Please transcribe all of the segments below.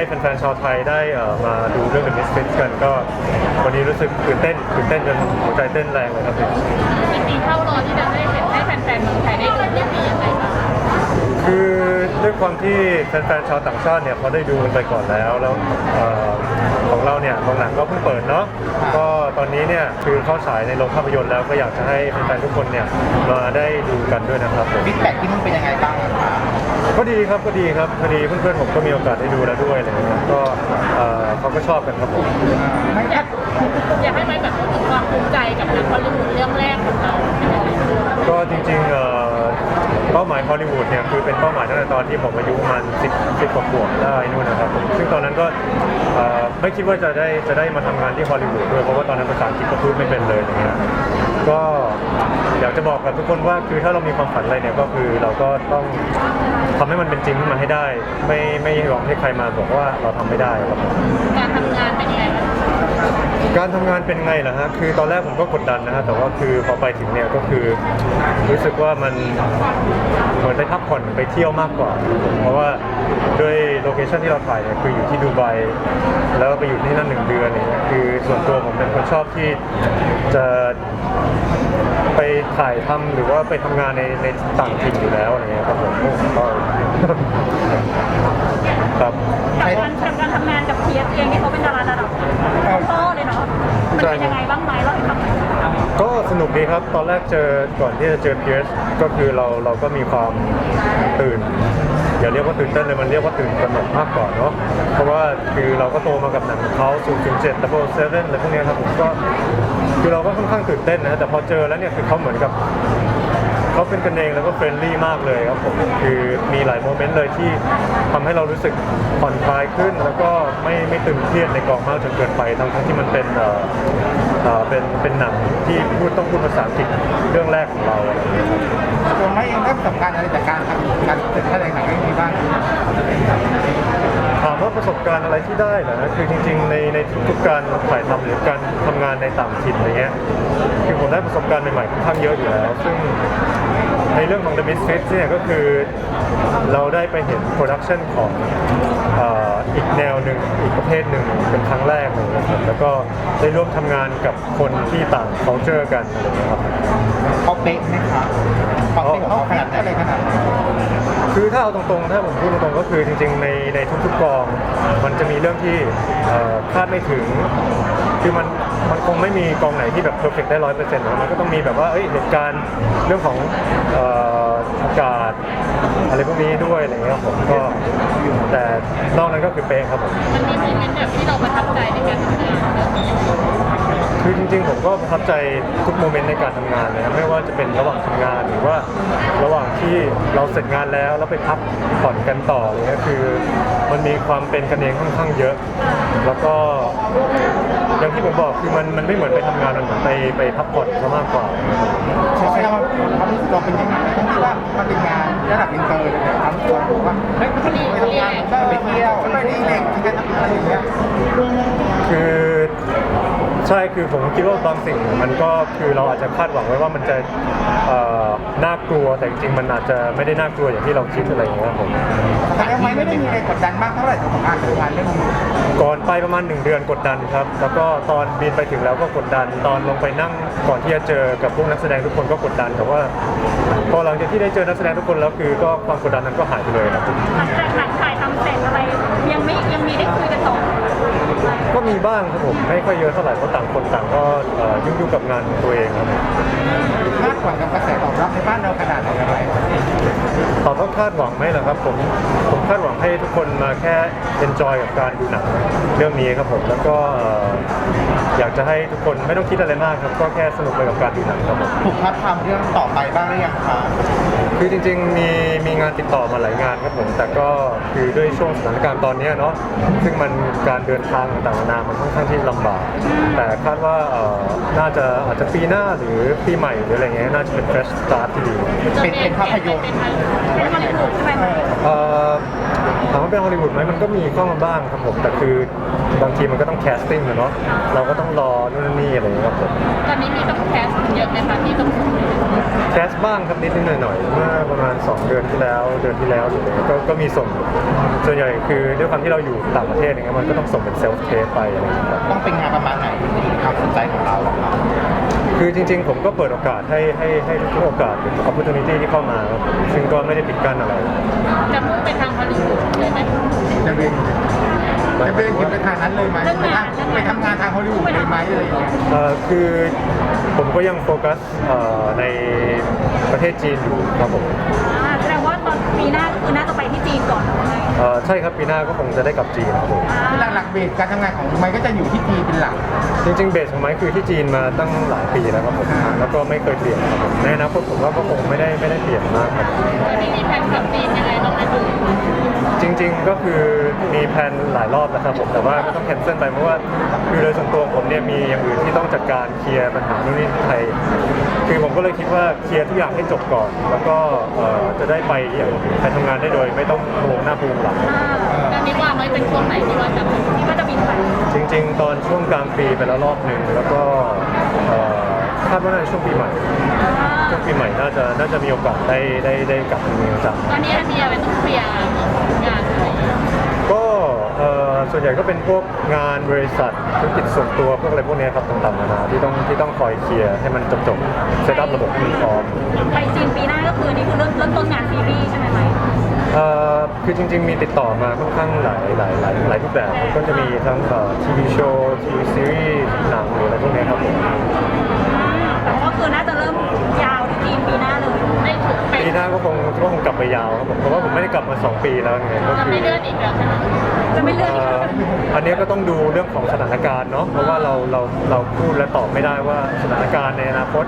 ให้แฟนๆชาวไทยได้มาดูเรื่อง The Misfits กันก็ วันนี้รู้สึกตื่นเต้นตื่นเต้นจนหัวใจเต้นแรงเลยครับพี่จริงๆเข้ารอที่จะได้ ความที่แฟนๆชาวต่างชาติเนี่ยเขาได้ดูกันไปก่อนแล้วแล้วเอ่อของเราเนี่ยโรงหนังก็เพิ่งเปิดเนาะก็ตอนนี้เนี่ยคือเข้าฉายในโรงภาพยนตร์แล้วก็อยากจะให้แฟนๆทุกคนเนี่ยมาได้ดูกันด้วยนะครับผมฟีดแบ็กที่มันเป็นยังไงบ้างอะคะก็ดีครับก็ดีครับพอดีเพื่อนๆผมก็มีโอกาสได้ดูแล้วด้วยอะไรอย่างเงี้ยก็เอ่อเขาก็ชอบกันครับผม ไม่อยาก อยากให้ไหมแบบพูดถึงความภูมิใจกับหนังฮอลลีวูดเรื่องแรกของเราเป็นยังไงก็จริงๆเอ่อเป้าหมายฮอลลีวูดเนี่ยคือเป็นเป้าหมายตั้งแต่ตอนที่ผมอายุประมาณ10 10กว่าขวบได้นู่นนะครับผมซึ่งตอนนั้นก็เอ่อไม่คิดว่าจะได้จะได้มาทำงานที่ฮอลลีวูดด้วยเพราะว่าตอนนั้นภาษาอังกฤษก็พูดไม่เป็นเลยอย่างเงี้ยก็อยากจะบอกกับทุกคนว่าคือถ้าเรามีความฝันอะไรเนี่ยก็คือเราก็ต้องทำให้มันเป็นจริงขึ้นมาให้ได้ ไม่ไม่ยอมให้ใครมาบอกว่าเราทำไม่ได้ครับผมการทำงานเป็นยังไงบ้าง การทำงานเป็นไงล่ะฮะ คือตอนแรกผมก็กดดันนะฮะ แต่ว่าคือพอไปถึงเนี่ยก็คือรู้สึกว่ามันเหมือนไปพักผ่อนไปเที่ยวมากกว่า เพราะว่าด้วยโลเคชันที่เราถ่ายเนี่ยคืออยู่ที่ดูไบ แล้วไปอยู่ที่นั่นหนึ่งเดือนเนี่ยคือส่วนตัวผมเป็นคนชอบที่จะไปถ่ายทำหรือว่าไปทำงานในในต่างถิ่นอยู่แล้วอะไรเงี้ยครับผมก็ ครับ กับการกับการทำงานกับเพียสเองที่เขาเป็นดาราระดับพ่อเลยเนาะ มันเป็นยังไงบ้างไหมเราให้ฟังหน่อยก็สนุกดีครับ ตอนแรกเจอก่อนที่จะเจอเพียร์สก็คือเราเราก็มีความตื่น อย่าเรียกว่าตื่นเต้นเลยมันเรียกว่าตื่นตระหนกมากกว่าเนาะ เพราะว่าคือเราก็โตมากับหนังของเขา007 Double Seven อะไรพวกเนี้ยครับผมก็คือเราก็ค่อนข้างตื่นเต้นนะ แต่พอเจอแล้วเนี่ยคือเขาเหมือนกับ เขาเป็นกันเองแล้วก็เฟรนลี่มากเลยครับผมคือมีหลายโมเมนต์เลยที่ทำให้เรารู้สึกผ่อนคลายขึ้น แล้วก็ไม่ไม่ตึงเครียดในกองมากจนเกินไปทั้งทั้งที่มันเป็นเอ่อเอ่อเป็นเป็นหนังที่พูดต้องพูดภาษาอังกฤษเรื่องแรกของเราอะไรอย่างเงี้ยครับตัวไม่เองได้ประสบการณ์อะไรจากการทำการแสดงหนังเรื่องนี้บ้างถามว่าประสบการณ์อะไรที่ได้เหรอนะคือจริงๆในในทุกๆการถ่ายทำหรือการทำงานในต่างถิ่นอะไรเงี้ยคือผมได้ประสบการณ์ใหม่ๆค่อนข้างเยอะอยู่แล้ว ซึ่งใน เรื่องของ The Misfits เนี่ยก็คือเราได้ไปเห็นโปรดักชันของเอ่ออีกแนวหนึ่งอีกประเภทหนึ่งเป็นครั้งแรกเลยนะครับแล้วก็ได้ร่วมทำงานกับคนที่ต่าง culture กันอะไรเงี้ยครับ เขาเป๊ะไหมคะความเป๊ะของเขาขนาดไหนอะไรขนาดไหนคือถ้าเอาตรงๆ ถ้าผมพูดตรงๆ ก็คือจริงๆ ในในทุกๆกอง มันจะมีเรื่องที่เอ่อคาดไม่ถึง คือมันมันคงไม่มีกองไหนที่แบบเพอร์เฟกได้ร้อยเปอร์เซ็นต์มันก็ต้องมีแบบว่าเอ้ยเหตุการณ์เรื่องของเอ่ออากาศอะไรพวกนี้ด้วยอะไรเงี้ยครับผมก็แต่นอกนั้นก็คือเป๊ะครับผม มันมีโมเมนต์แบบที่เราประทับใจในการทำงาน คือจริงๆ ผมก็ประทับใจทุกโมเมนต์ในการทำงานเลยนะไม่ว่าจะเป็นระหว่างทำงานหรือว่าระหว่างที่เราเสร็จงานแล้วแล้วไปพักผ่อนกันต่ออะไรเงี้ยคือมันมีความเป็นกันเองค่อนข้างเยอะ แล้วก็ อย่างที่ผมบอกคือมันมันไม่เหมือนไปทำงานมันเหมือนไปไปพักผ่อนซะมากกว่า ใช่ไหมว่าความรู้สึกเราเป็นอย่างนั้นทั้งที่ว่ามันเป็นงานระดับอินเตอร์เลยแต่ความรู้สึกเราบอกว่าเฮ้ยไปทำงานไปเที่ยวไปดีเด็กกันอะไรอย่างเงี้ย คือ ใช่คือผมคิดว่าบางสิ่งมันก็คือเราอาจจะคาดหวังไว้ว่ามันจะเอ่อน่ากลัวแต่จริงๆมันอาจจะไม่ได้น่ากลัวอย่างที่เราคิดอะไรอย่างเงี้ยครับผม แต่ทำไมไม่ได้มีอะไรกดดันมากเท่าไหร่สำหรับการทำงานเรื่องนี้ก่อนไปประมาณ 1 เดือนกดดันครับ แล้วก็ตอนบินไปถึงแล้วก็กดดัน ตอนลงไปนั่งก่อนที่จะเจอกับพวกนักแสดงทุกคนก็กดดัน แต่ว่าพอหลังจากที่ได้เจอนักแสดงทุกคนแล้วคือก็ความกดดันนั้นก็หายไปเลยครับ หลังจากหนังถ่ายทำเสร็จอะไรยังไม่ยังมีได้คุยกันต่อ ก็ มีบ้างครับผมไม่ค่อยเยอะเท่าไหร่เพราะต่างคนต่างก็เอ่อยุ่งๆกับงานของตัวเองครับคาดหวังกับกระแสตอบรับในบ้านเราขนาดไหนอะไรตอบว่าคาดหวังไหมล่ะครับผมผมคาดหวังให้ทุกคนมาแค่ enjoy กับการดูหนังเรื่องนี้ครับผมแล้วก็เอ่ออยากจะให้ทุกคนไม่ต้องคิดอะไรมากครับก็แค่สนุกไปกับการดูหนังครับผมถูกทับทามเรื่องต่อไปบ้างหรือยังคะคือจริงๆมีมีงานติดต่อมาหลายงานครับผมแต่ก็คือด้วยช่วงสถานการณ์ตอนเนี้ยเนาะซึ่งมันการเดินทางต่างๆนานามันค่อนข้างที่ลำบาก แต่คาดว่าเอ่อน่าจะอาจจะปีหน้าหรือปีใหม่หรืออะไรเงี้ยน่าจะเป็น fresh start ที่ดีเป็นเป็นภาพยนตร์ เป็นฮอลลีวูดใช่ไหมเอ่อถามว่าเป็นฮอลลีวูดไหมมันก็มีเข้ามาบ้างครับผม แต่คือบางทีมันก็ต้องแคสติ้งอะเนาะเราก็ต้องรอนู่นนนนี่อะไรอย่างเงี้ยครับผม ตอนนี้มีต้องแคสเยอะไหมคะที่ต้องแคสบ้างครับนิดนิดหน่อยหน่อยๆเมื่อประมาณ 2 เดือนที่แล้ว เดือนที่แล้วหรืออะไรเงี้ยก็ก็มีส่ง ส่วนใหญ่คือด้วยความที่เราอยู่ต่างประเทศอย่างเงี้ยมันก็ต้องส่งเป็นเซลฟ์เทสไปอะไรอย่างเงี้ยครับต้องเป็นงานประมาณไหนที่อยู่ในความสนใจของเราอะครับคือจริง ๆ ผมก็เปิดโอกาสให้ให้ให้ทุกโอกาสหรือ opportunity ที่เข้ามาครับผมซึ่งก็ไม่ได้ปิดกั้นอะไรจะมุ่งไปทางฮอลลีวูดเลยไหมจะเป็นจะเป็นคิดไปทางนั้นเลยไหมไปทางไปทำงานทางฮอลลีวูดเลยไหมอะไรอย่างเงี้ยเอ่อคือผมก็ยังโฟกัสเอ่อในประเทศจีนอยู่ครับผม อ่าแสดงว่าตอนปีหน้าก็คือน่าจะไปที่จีนก่อนหรือไงเอ่อใช่ครับปีหน้าก็คงจะได้กลับจีนครับผมหลักหลักๆเบสการทำงานของไมค์ก็จะอยู่ที่จีนเป็นหลัก จริงๆเบสของไม้คือที่จีนมาตั้งหลายปีแล้วครับผมแล้วก็ไม่เคยเปลี่ยนครับผมในอนาคตผมว่าก็คงไม่ได้ไม่ได้เปลี่ยนมากครับตอนนี้มีแผนกลับจีนยังไงต้องไปดูจริง ๆ ก็คือมีแพลนหลายรอบแล้วครับผมแต่ว่าก็ต้องแคนเซิลไปเพราะว่าคือโดยส่วนตัวผมเนี่ยมีอย่างอื่นที่ต้องจัดการเคลียร์ปัญหานู่นนี่ไทยคือผมก็เลยคิดว่าเคลียร์ทุกอย่างให้จบก่อน แล้วก็เอ่อจะได้ไปอย่างไปทำงานได้โดยไม่ต้องโผล่หน้าโผล่หลังตอนนี้วางไว้เป็นช่วงไหนที่ว่าจะที่ว่าจะบินไปจริงๆ ตอนช่วงกลางปีไปแล้วรอบหนึ่งแล้วก็เอ่อคาดว่าน่าจะช่วงปีใหม่ช่วงปีใหม่น่าจะน่าจะมีโอกาสได้ได้ได้กลับมาเมืองจังตอนนี้อันเดียเป็นต้องเคลียร์งานอะไรอย่างเงี้ยก็เอ่อ ส่วนใหญ่ก็เป็นพวกงานบริษัทธุรกิจส่วนตัวพวกอะไรพวกเนี้ยครับต่างๆนานาที่ต้องที่ต้องคอยเคลียร์ให้มันจบๆเซตอัพระบบให้มันพร้อม ไปจีนปีหน้าก็คืออันนี้คือเริ่มเริ่มต้นงานซีรีส์ใช่ไหมไหม เอ่อคือจริงๆมีติดต่อมาค่อนข้างหลายหลายหลายหลายรูปแบบ ก็จะมีทั้งทีวีโชว์ทีวีซีรีส์หนังหรืออะไรพวกเนี้ย ไปยาวครับผมเพราะว่าผมไม่ได้กลับมา 2 ปีแล้วไงก็จะคือไม่เลื่อนอีกแล้วใช่ไหมจะไม่เลื่อนอีกเอ่แล้วออันเนี้ยก็ต้องดูเรื่องของสถานการณ์เนาะเพราะว่าเราเราเราพูดและตอบไม่ได้ว่าสถานการณ์ในอนาคต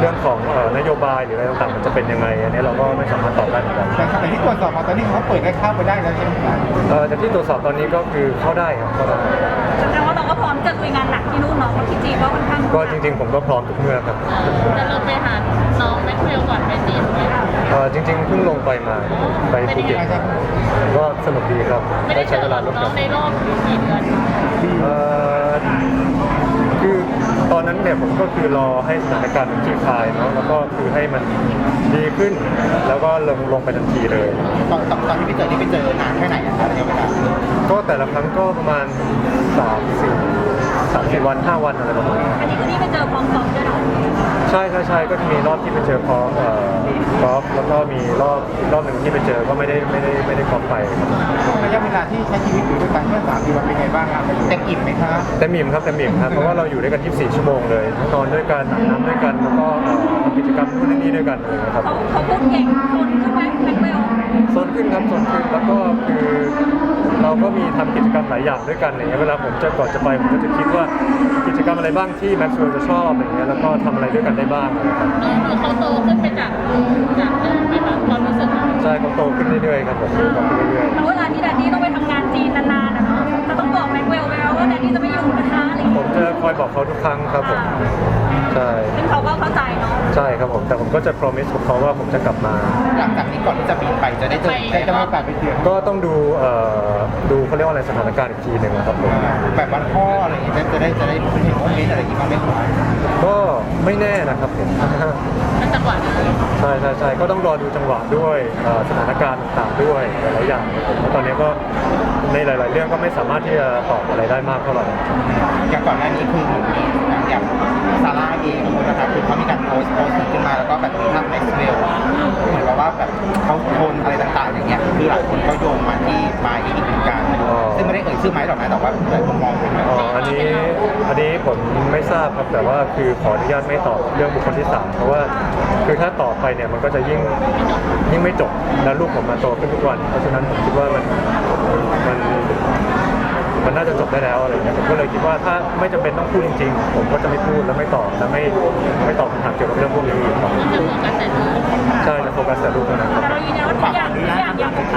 เรื่องของเอ่อนโยบายหรืออะไรต่างๆมันจะเป็นยังไงอันนี้เราก็ไม่สามารถตอบได้เหมือนกัน แต่แต่ที่ตรวจสอบมาตอนนี้เขาเปิดให้เข้าไปได้แล้วใช่ไหมครับ เอ่อแต่ที่ตรวจสอบตอนนี้ก็คือเข้าได้ครับเข้าได้แสด อมจะลุยงานหนักที่นู่นเนาะเพราะที่จีนก็ค่อนข้างก็จริง ๆ ผมก็พร้อมทุกเมื่อครับจะลงไปหาน้องแม็กเวลก่อนไปจีนไหมเอ่อจริง ๆเพิ่งลงไปมาไปภูเก็ตก็สนุกดีครับไม่ได้ได้เจใช้อเวลากับร่วมน้กัอนงในรอบกี่เดือนเอ่อคือตอนนั้นเนี่ยผมก็คือรอให้สถานการณ์มันคลี่คลายเนาะแล้วก็คือให้มันดีขึ้น แล้วก็ลงลงไปทันทีเลย ตอนตอนตอนที่ไปเจอนี่ไปเจอนานแค่ไหนอะครับระยะเวลาก็แต่ละครั้งก็ประมาณ 3 4 3 4วัน5วันอะไรประมาณนี้อันนี้คือนี่ไปเจอพร้อมกอล์ฟด้วยเนาะใช่ใช่ใช่ก็จะมีรอบที่ไปเจอพร้อมเอ่อกอล์ฟแล้วก็มีรอบอีกรอบหนึ่งที่ไปเจอก็ไม่ได้ไม่ได้ไม่ได้กอล์ฟไปครับช่วงระยะเวลาที่ใช้ชีวิตอยู่ด้วยกันเมื่อสามปีวันเป็นไงบ้างครับเต็มอิ่มไหมครับแต่หมิ่มครับแต่หมิ่มครับเพราะว่าเราอยู่ด้วยกัน 24 ชั่วโมงเลยนอนด้วยกันอาบน้ำด้วยกันแล้วก็เอ่อทำกิจกรรมนู่นนนนี่ด้วยกันอะไรอย่างเงี้ยครับ เขาเขาพูดเก่งคนขึ้นไหมแม็กเวลโซนขึ้นครับโซนขึ้นแล้วก็คือเรา ก็มีทำกิจกรรมหลายอย่างด้วยกันอะไรเงี้ยเวลาผมจะก่อนจะไปผมก็จะคิดว่ากิจกรรมอะไรบ้างที่แม็กซ์เวลจะชอบอะไรเงี้ยแล้วก็ทำอะไรด้วยกันได้บ้างอะไรครับน้องดูเขาโตขึ้นไปจากจากเดิมไหมคะความรู้สึกเราใช่เขาโตขึ้นเรื่อยๆครับผมโตขึ้นเรื่อยแล้วเวลาที่แดดดี้ต้องไปทำงานจีนนานๆนะเนาะจะต้องบอกแม็กเวลไว้แล้วว่าแดดดี้จะไม่อยู่ จะคอยบอกเขาทุกครั้งครับผมใช่ซึ่งเขาก็เข้าใจเนาะใช่ครับผมแต่ผมก็จะ promise กับเขาว่าผมจะกลับมา หลังจากนี้ก่อนที่จะบินไปจะได้เจอได้จะมีโอกาสไปเจอก็ต้องดูเอ่อดูเขาเรียกว่าอะไรสถานการณ์อีกทีหนึ่งนะครับผมแบบวันพ่ออะไรอย่างเงี้ยจะได้จะได้เห็นโมเมนต์อะไรอย่างงี้บ้างไหมครับก็ไม่แน่นะครับผมเป็นจังหวะนี้ใช่ใช่ใช่ก็ต้องรอดูจังหวะด้วยเอ่อสถานการณ์ต่างๆด้วยหลายๆอย่างผมว่าตอนนี้ก็ในหลาย ๆ เรื่องก็ไม่สามารถที่จะตอบอะไรได้มากเท่าไหร่ อย่างก่อนหน้านี้คือเหมือนมีอย่างซาร่าเองนะครับคือเขามีการโพสต์โพสต์ขึ้นมาแล้วก็แบบมีภาพแม็กซ์เวลเหมือนกับว่าแบบเขาโทนอะไรต่างๆ อย่างเงี้ยคือหลายคนก็โยงมาที่มาอีกเหมือนกันซึ่งไม่ได้เอ่ยชื่อไม้หรอกนะแต่ว่าหลายคนมองเป็นแบบอ๋ออันนี้อันนี้ผมไม่ทราบครับแต่ว่าคือขออนุญาตไม่ตอบเรื่องบุคคลที่สามเพราะว่าคือถ้าตอบไปเนี่ยมันก็จะยิ่งยิ่งไม่จบแล้วลูกผมมาโตขึ้นทุกวัน เพราะฉะนั้นผมคิดว่ามันมัน มันน่าจะจบได้แล้วอะไรอย่างเงี้ยผมก็เลยคิดว่าถ้าไม่จำเป็นต้องพูดจริงๆ ผมก็จะไม่พูดและไม่ตอบและไม่ไม่ตอบคำถามเกี่ยวกับเรื่องพวกนี้อีกครับจะโฟกัสแต่ลูกใช่จะโฟกัสแต่ลูกเท่านั้นครับ แต่เรายืนยันว่าทุกอย่างทุกอย่างยังโอเค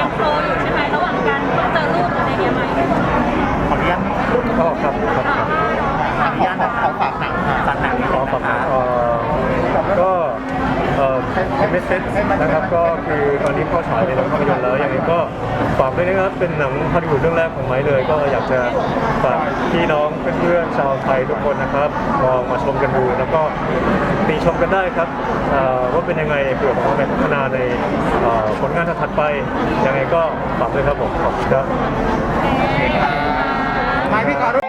ยังโฟลว์อยู่ใช่ไหมระหว่างการเจอลูกอะไรเงี้ยไหมขออนุญลี้ยงอ๋อครับครับครับขอขอขอฝากหนังค่ะฝากหนังขอฝากเอ่อก็เอ่อเมสเซจนะครับก็คือตอนนี้เข้าฉายในโรงภาพยนตร์แล้วยัง ฝากด้วยนะครับเป็นหนังฮอลลีวูดเรื่องแรกของไม้เลย ก็อยากจะฝากพี่น้องเพื่อนๆชาวไทยทุกคนนะครับลองมาชมกันดู แล้วก็ติชมกันได้ครับว่าเป็นยังไงเผื่อผมจะพัฒนาในผลงานถัดไปยังไงก็ฝากด้วยครับผมขอบคุณครับไม้พี่กอล์